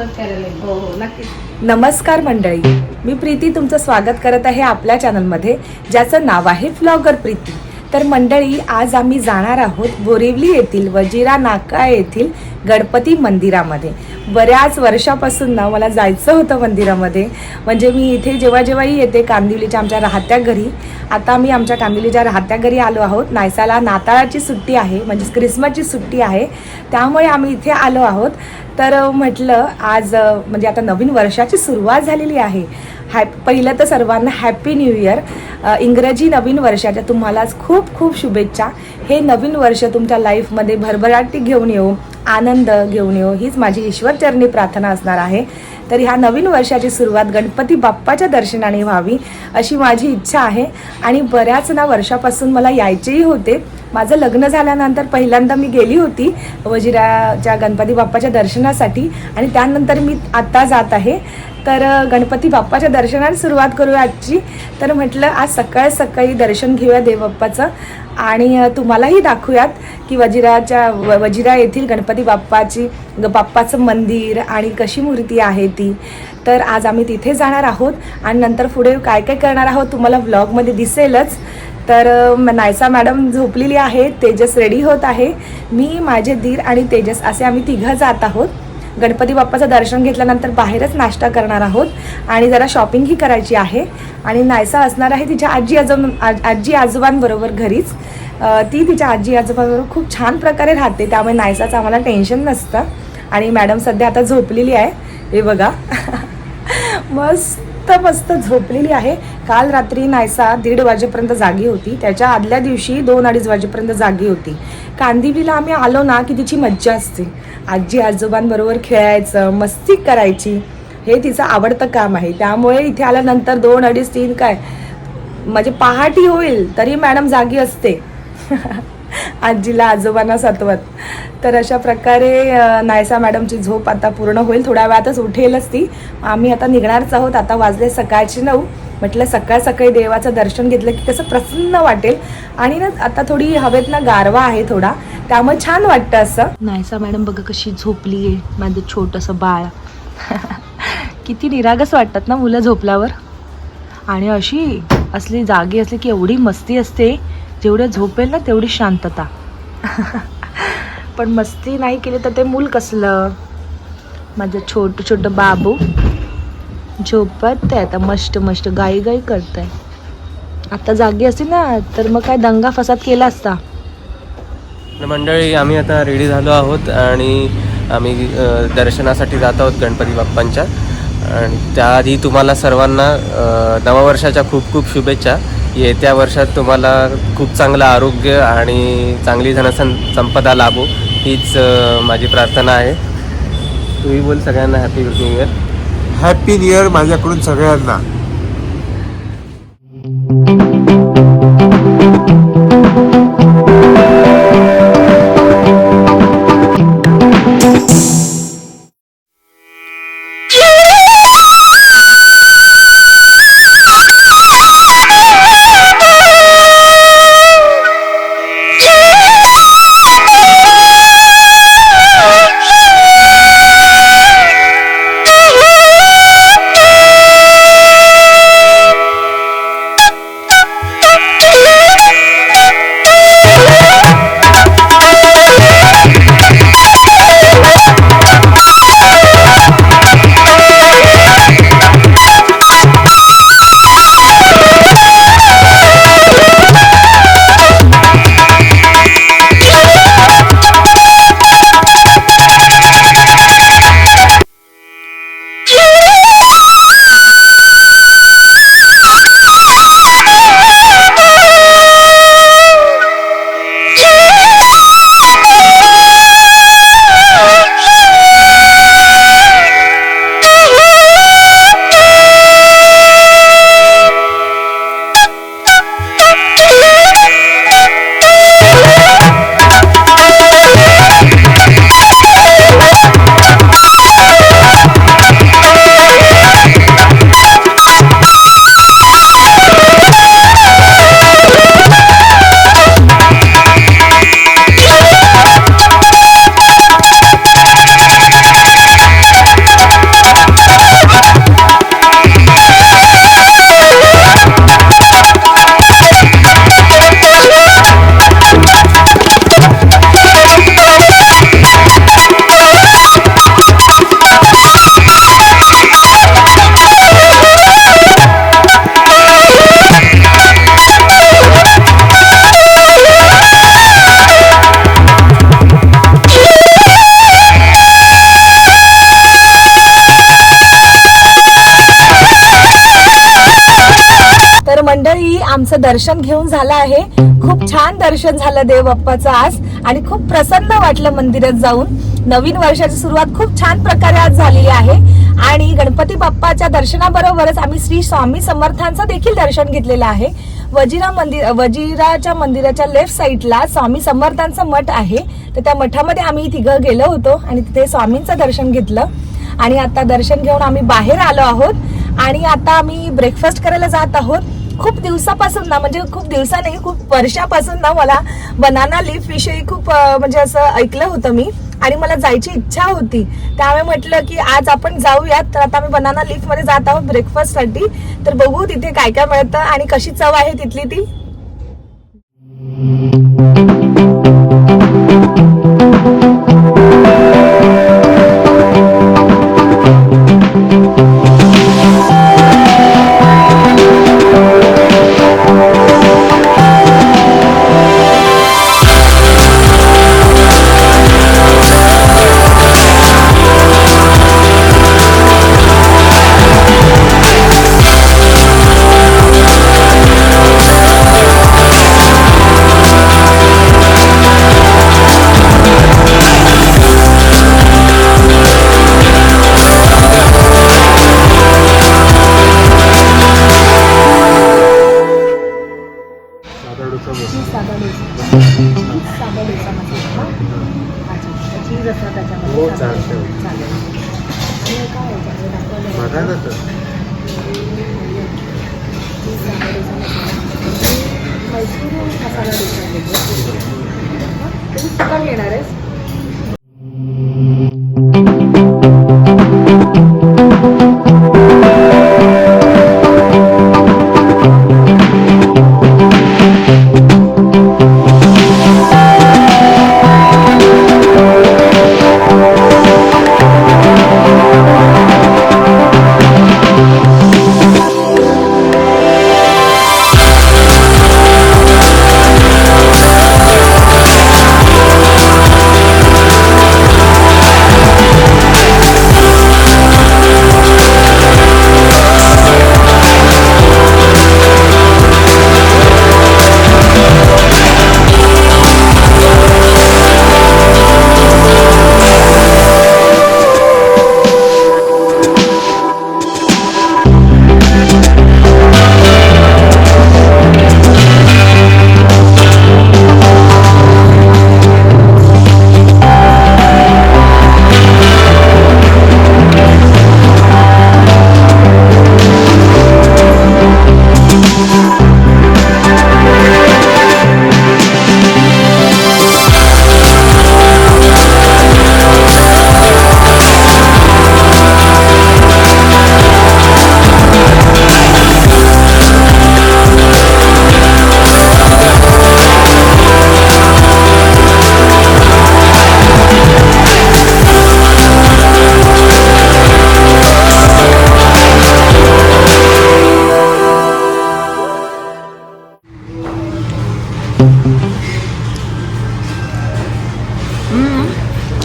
मदत करायला हो हो नमस्कार मंडळी. मी प्रीती तुमचं स्वागत करत आहे आपल्या चॅनलमध्ये ज्याचं नाव आहे फ्लॉगर प्रीती. तर मंडळी आज आम्ही जाणार आहोत बोरिवली येथील वजिरा नाका येथील गणपती मंदिरामध्ये. बऱ्याच वर्षापासून ना मला जायचं होतं मंदिरामध्ये. म्हणजे मी इथे जेव्हा जेव्हाही येते कांदिवलीच्या आमच्या राहत्या घरी आता मी आमच्या कांदिवलीच्या राहत्या घरी आलो आहोत. नायसाला नाताळाची सुट्टी आहे म्हणजे क्रिसमसची सुट्टी आहे. त्यामुळे आम्ही इथे आलो आहोत. तर म्हटलं आज म्हणजे आता नवीन वर्षाची सुरुवात झालेली आहे. हॅप पहिलं तर सर्वांना हॅपी न्यू इयर. इंग्रजी नवीन वर्षाच्या तुम्हालाच खूप खूप शुभेच्छा. हे नवीन वर्ष तुमच्या लाईफमध्ये भरभराटी घेऊन येऊ आनंद घेऊन येऊ. हीच माझी ईश्वरचरणी प्रार्थना असणार आहे. तर ह्या नवीन वर्षाची सुरुवात गणपती बाप्पाच्या दर्शनाने व्हावी अशी माझी इच्छा आहे. आणि बऱ्याच ना वर्षापासून मला यायचेही होते. माझं लग्न झाल्यानंतर पहिल्यांदा मी गेली होती वजिराच्या गणपती बाप्पाच्या दर्शनासाठी. आणि त्यानंतर मी आत्ता जात आहे. तर गणपती बाप्पाच्या दर्शनाला सुरुवात करूया आजची. तर म्हटलं आज सकाळ सकाळी दर्शन घेऊया देवबाप्पाचं. आणि तुम्हालाही दाखवूयात की वजिराच्या व- वजिरा येथील गणपती बाप्पाची ग- बाप्पाचं मंदिर आणि कशी मूर्ती आहे ती. तर आज आम्ही तिथे जाणार आहोत आणि नंतर पुढे काय काय करणार आहोत तुम्हाला व्लॉगमध्ये दिसेलच. तर नायसा मॅडम झोपलेली आहे तेजस रेडी होत आहे. मी माझे दीर आणि तेजस असे आम्ही तिघं जात आहोत. गणपती बाप्पाचं दर्शन घेतल्यानंतर बाहेरच नाश्ता करणार आहोत. आणि जरा शॉपिंगही करायची आहे. आणि नायसा असणार आहे तिच्या आजी आजोब आज- आजी आजोबांबरोबर घरीच. ती तिच्या आजी आजोबांबरोबर खूप छान प्रकारे राहते. त्यामुळे नायसाचं आम्हाला टेन्शन नसतं. आणि मॅडम सध्या आता झोपलेली आहे. हे बघा. मस्त. मस्त मस्त झोपलेली आहे. काल रात्री नायसा दीड वाजेपर्यंत जागी होती. त्याच्या आदल्या दिवशी दोन अडीच वाजेपर्यंत जागी होती. कांदिवलीला आम्ही आलो ना की तिची मज्जा असते. आजी आजोबांबरोबर खेळायचं मस्ती करायची हे तिचं आवडतं काम आहे. त्यामुळे इथे आल्यानंतर दोन अडीच तीन काय म्हणजे पहाटी होईल तरी मॅडम जागी असते. आजीला आजोबांना सतवत. तर अशा प्रकारे नायसा मॅडमची झोप आता पूर्ण होईल. थोड्या वेळातच उठेलच ती. आम्ही आता निघणारच आहोत. आता वाजले सकाळची नऊ. म्हटलं सकाळ सकाळी देवाचं दर्शन घेतलं की कसं प्रसन्न वाटेल. आणि ना आता थोडी हवेत ना गारवा आहे थोडा. त्यामुळे छान वाटतं असं. नायसा मॅडम बघा कशी झोपली आहे माझं छोटंसं बाळ. किती निरागस वाटतात ना मुलं झोपल्यावर. आणि अशी असली जागी असली की एवढी मस्ती असते. जेवढं झोपेल ना तेवढी शांतता. पण मस्ती नाही केली तर ते मूल कसलं? माझं छोटं छोटं बाबू. झोपत आहे आता मस्त मस्त गाई गाई करत आहे आता जागी असती ना तर मग काय दंगा फसाद केला असता. मंडळी आम्ही आता रेडी झालो आहोत आणि आम्ही दर्शनासाठी जात आहोत गणपती बाप्पांच्या. आणि त्याआधी तुम्हाला सर्वांना नववर्षाच्या खूप खूप शुभेच्छा. येत्या वर्षात तुम्हाला खूप चांगलं आरोग्य आणि चांगली धनसन संपदा लाभो हीच माझी प्रार्थना आहे. तुम्ही बोल सगळ्यांना happy new year happy new year माझ्याकडून सगळ्यांना. thank you दर्शन घेऊन झालं आहे. खूप छान दर्शन झालं देव बाप्पाचं आज. आणि खूप प्रसन्न वाटलं मंदिरात जाऊन. नवीन वर्षाची सुरुवात खूप छान प्रकारे आज झालेली आहे. आणि गणपती बाप्पाच्या दर्शनाबरोबरच आम्ही श्री स्वामी समर्थांचं देखील दर्शन घेतलेलं आहे. वजिरा मंदिर वजिराच्या मंदिराच्या लेफ्ट साईडला स्वामी समर्थांचं मठ आहे. तर त्या मठामध्ये आम्ही तिघं गेलो होतो आणि तिथे स्वामींचं दर्शन घेतलं. आणि आता दर्शन घेऊन आम्ही बाहेर आलो आहोत. आणि आता आम्ही ब्रेकफास्ट करायला जात आहोत. खूप दिवसापासून ना म्हणजे खूप दिवसा नाही खूप वर्षापासून ना मला बनाना लीफ विषयी खूप म्हणजे असं ऐकलं होतं मी. आणि मला जायची इच्छा होती. त्यामुळे म्हटलं की आज आपण जाऊयात तर आता आम्ही बनाना लीफमध्ये जात आहोत ब्रेकफास्टसाठी. तर बघू तिथे काय काय मिळतं आणि कशी चव आहे तिथली ती.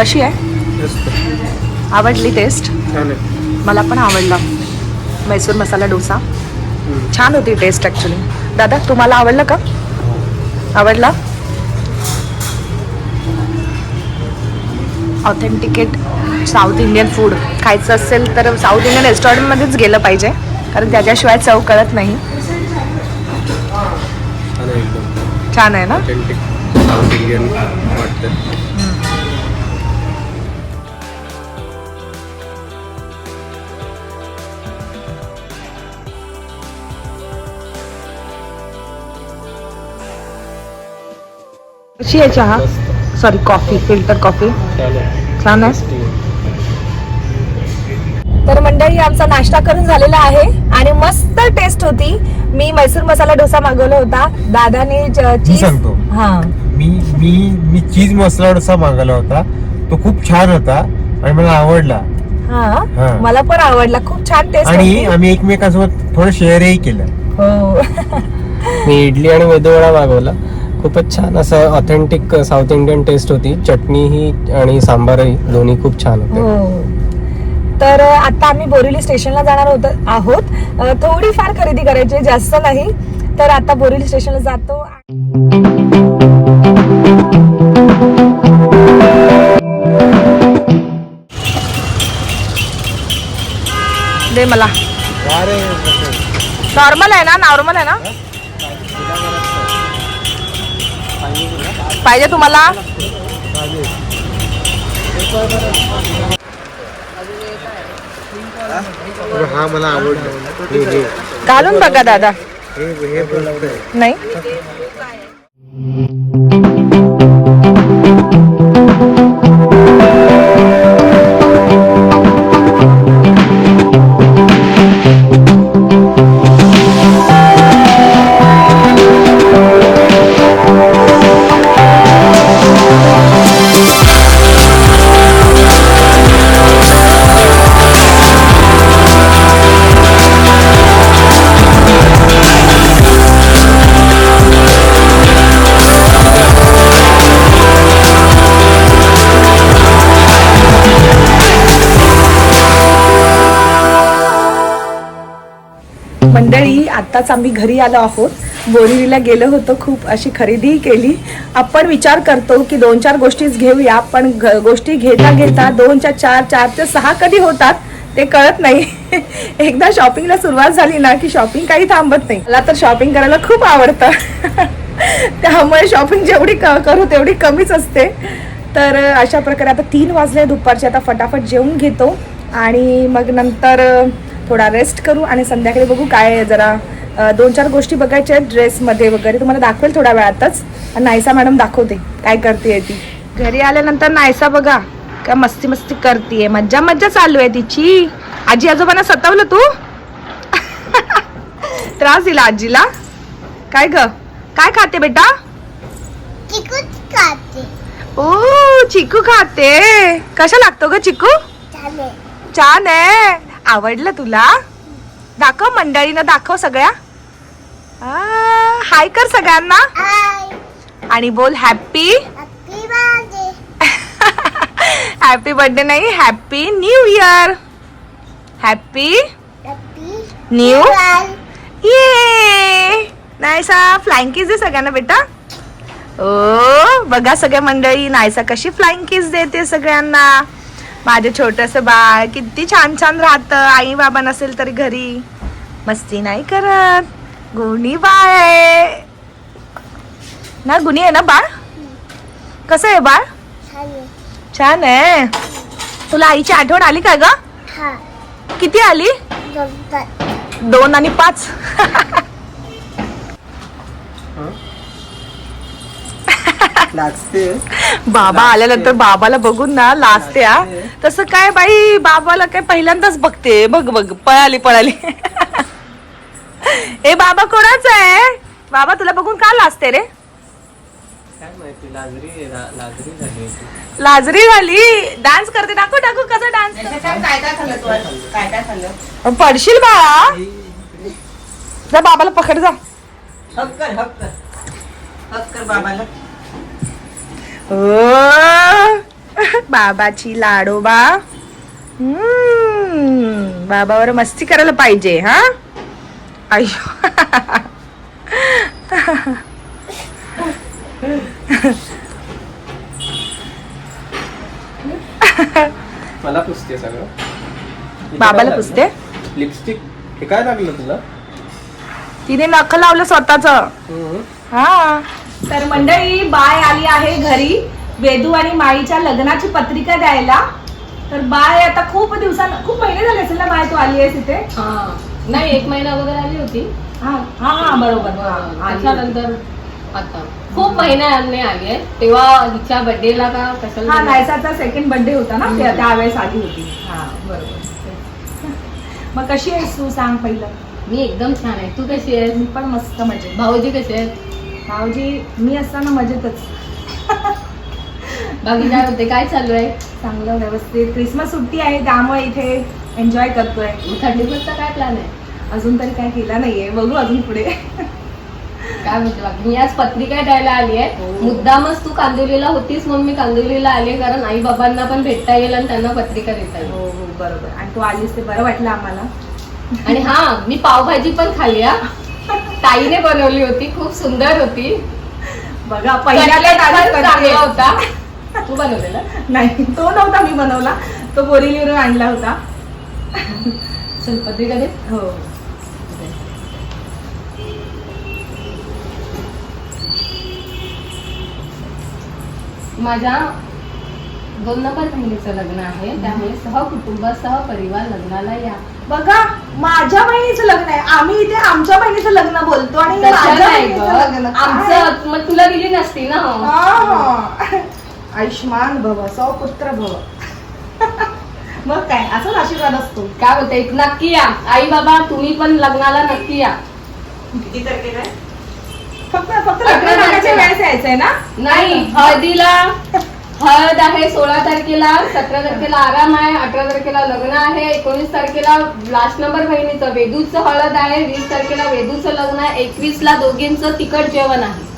कशी आहे? आवडली टेस्ट मला पण आवडला. मैसूर मसाला डोसा. छान होती टेस्ट ॲक्च्युली दादा तुम्हाला आवडलं का? आवडला? ऑथेंटिकेट साऊथ इंडियन फूड खायचं असेल तर साऊथ इंडियन रेस्टॉरंटमध्येच गेलं पाहिजे. कारण त्याच्याशिवाय चव कळत नाही. छान आहे ना? कशी आहे चहा? सॉरी कॉफी फिल्टर कॉफी छान आहे. तर मंडळी आमचा नाश्ता करून झालेला आहे आणि मस्त टेस्ट होती. मी मैसूर मसाला डोसा मागवला होता. दादाने मी चीज सांगतो. हा. मी मी मी चीज मसाला डोसा मागवला होता. तो खूप छान होता आणि मला आवडला. हा. हा. मला पण आवडला. खूप छान टेस्ट आणि होती. आम्ही एकमेकांसोबत थोडं शेअरही केलं. हो. मी इडली आणि मेदूवडा मागवला. खूपच छान. असं ऑथेंटिक साऊथ इंडियन टेस्ट होती. चटणी ही आणि सांबारही दोन्ही खूप छान होते. हो. तर आता आम्ही बोरिवली स्टेशनला जाणार होत आहोत. अ, थोडीफार खरेदी करायची आहे, जास्त नाही. तर आता बोरिवली स्टेशनला जातो. दे मला. नॉर्मल आहे ना? नॉर्मल आहे ना? पाहिजे तुम्हाला? हा मला आवडलं. घालून बघा दादा. नाही? आत्ताच आम्ही घरी आलो आहोत. बोरिवलीला गेलो होतो खूप अशी खरेदीही केली. आपण विचार करतो की दोन चार गोष्टीच घेऊया पण गोष्टी घेता घेता दोनच्या चार चार ते सहा कधी होतात ते कळत नाही. एकदा शॉपिंगला सुरुवात झाली ना की शॉपिंग काही थांबत नाही. मला तर शॉपिंग करायला खूप आवडतं. त्यामुळे शॉपिंग जेवढी क- करू तेवढी कमीच असते. तर अशा प्रकारे आता तीन वाजले दुपारचे आता फटाफट जेवून घेतो. आणि मग नंतर थोडा रेस्ट करू आणि संध्याकाळी बघू काय आहे जरा दोन चार गोष्टी बघायच्या आहेत ड्रेसमध्ये वगैरे. तुम्हाला दाखवेल थोड्या वेळातच. आणि नायसा मॅडम दाखवते काय करते ती. घरी आल्यानंतर नायसा बघा काय मस्ती मस्ती करते मज्जा मज्जा चालू आहे तिची. आजी आजोबांना सतवलं तू? त्रास दिला आजीला? काय ग? काय खाते बेटा? खाते. ओ चिकू खाते. कशा लागतो ग चिकू? छान आहे. आवडलं तुला? दाखव मंडळीनं दाखव सगळ्या. हाय कर सगळ्यांना. आणि बोल हॅपी हॅपी बर्थडे. नाही happy new year. Happy happy new? ये नायसा फ्लाइंग किस दे सगळ्यांना बेटा. ओ बघा सगळ्या मंडळी नायसा कशी फ्लाइंग किस देते सगळ्यांना. माझे छोटस बाळ किती छान छान राहतं. आई बाबा नसेल तरी घरी. मस्ती नाही करत. गुणी बाळ आहे. ना गुणी आहे ना बाळ? कसं आहे बाळ? छान आहे. तुला आईची आठवण आली का ग? किती आली? दोन आणि पाच. लागते. बाबा आल्यानंतर बाबाला बघून ना लाजते हा तसं काय बाई बाबाला काय पहिल्यांदाच बघते. बघ बघ पळाली पळाली. ए बाबा कोणाच आहे? बाबा तुला बघून का लाजते रे? काय माहिती लाजरी लाजरी झाली लाजरी झाली? डान्स करते. दाखव दाखव कसा डान्स पडशील बाळा जा बाबाला पकड जा. ओ, बाबाची लाडोबा हम्म, बाबावर मस्ती करायला पाहिजे हा? अय्यो. मला पुसते सगळं. बाबाला पुसते? लिपस्टिक. हे काय लागलं तुला? तिने नख लावलं स्वतःच. हा. तर मंडळी बाय आली आहे घरी. वेदू आणि माईच्या लग्नाची पत्रिका द्यायला. तर बाय आता खूप दिवसां खूप महिने झाले असेल ना बाय तू आली आहेस इथे? हा. नाही एक महिना अगोदर आली होती. हा हा हा बरोबर. त्याच्यानंतर आता. खूप महिन्याने आली आहे. तेव्हा हिच्या बर्थडेला का कशाला हा नायसाचा सेकंड बर्थडे होता ना त्या- त्यावेळेस आली होती. हा बरोबर. मग कशी आहेस तू? सांग पहिलं. मी एकदम छान आहे. तू कशी आहेस? मी पण मस्त मजेत भाऊजी कसे आहेत? भाऊजी मी असताना मजेतच. बाकी काय होते काय चालू आहे चांगलं व्यवस्थित. क्रिसमस सुट्टी आहे त्यामुळे इथे एन्जॉय करतोय. मग थंडीचा काय प्लॅन आहे? अजून तरी काय केला नाहीये. बघू अजून पुढे. काय म्हणते बाकी? मी आज पत्रिका द्यायला आली आहे. मुद्दामच तू कांदिवलीला होतीस म्हणून मी कांदिवलीला आली कारण आई बाबांना पण भेटता येईल आणि त्यांना पत्रिका देता येईल. हो हो बरोबर. आणि तू आलीस ते बरं वाटलं आम्हाला. आणि हा मी पावभाजी पण खाल्ली हा. ताईने बनवली होती खूप सुंदर होती. बघा. चांगला होता. तू बनवलेला? नाही तो नव्हता मी बनवला. तो बोरिवलीवरून आणला होता. पत्रिका हो. माझ्या दोन नंबर बहिणीचं लग्न आहे. त्यामुळे सहकुटुंब सहपरिवार लग्नाला या. बघा माझ्या बहिणीचं लग्न आहे आम्ही इथे आमच्या बहिणीचं लग्न बोलतो आणि तसं माझ्या नाही बहिणीचं गं. लग्न काय? आमचं मग तुला दिली नसती ना हा. आयुष्मान भव सौपुत्र भव मग काय असाच आशीर्वाद असतो काय बोलते नक्की या आई बाबा तुम्ही पण लग्नाला नक्की या किती तारखेला आहे? फक्त फक्त अकरा लग्न तारखेला. वेळेस यायचंय ना नाही हळदीला हळद आहे सोळा तारखेला सतरा तारखेला आराम आहे अठरा तारखेला लग्न आहे एकोणीस तारखेला लास्ट नंबर बहिणीचं वेदूचं हळद आहे वीस तारखेला वेदूचं लग्न आहे एकवीस ला दोघींचं तिखट जेवण आहे.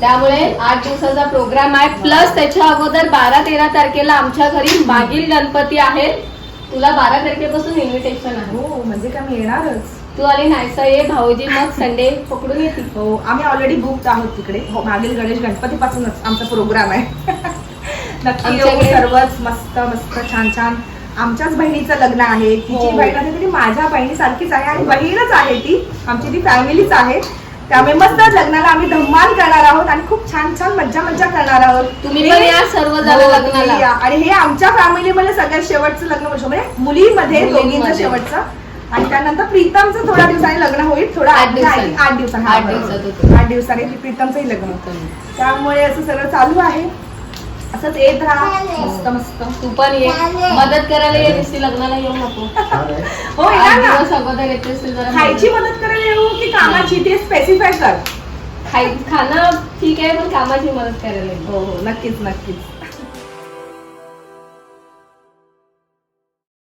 त्यामुळे आठ दिवसाचा प्रोग्राम आहे. प्लस त्याच्या अगोदर बारा तेरा तारखेला आमच्या घरी मागील गणपती आहेत तुला बारा तारखेपासून इन्व्हिटेशन आहे. हो म्हणजे काय मी येणारच. तू आली नाहीसा ये भाऊजी मग संडे पकडून येते हो आम्ही ऑलरेडी बुकड आहोत तिकडे. मागील गणेश गणपती पासूनच आमचा प्रोग्राम आहे. नक्की येऊ आमच्याकडे- सर्वच मस्त मस्त छान छान. आमच्याच बहिणीचं लग्न आहे. तिची हो. बहीण आहे तरी माझ्या बहिणीसारखीच आहे आणि बहीणच आहे ती. आमची ती फॅमिलीच आहे. त्यामुळे मस्त लग्नाला आम्ही धम्माल करणार आहोत आणि खूप छान छान मज्जा मज्जा करणार आहोत. तुम्ही पण हे- या सर्वजण हो, लग्नाला. या. आणि हे आमच्या फॅमिलीमध्ये सगळ्यात शेवटचं लग्न वर्ष म्हणजे मुलीमध्ये मुलींमध्ये. दोघींचं शेवटचं. आणि त्यानंतर प्रीतमचं थोड्या दिवसांनी लग्न होईल थोडा आठ दिवसांनी. आठ दिवसांनी आठ. दिवसात होतं. आठ दिवसांनी प्रीतमचंही लग्न होतं. त्यामुळे असं सगळं चालू आहे. असंच येत राहा. मस्त मस्त. तू पण ये. मदत करायला ये नुसती लग्नाला येऊ नको? हो येणार ना. दिवस अगोदर येतेस तू जरा खायची मदत. करायला येऊ की कामाची? ते स्पेसिफाय कर. खाय खाणं ठीक आहे पण कामाची मदत करायला ये. हो हो नक्कीच नक्कीच.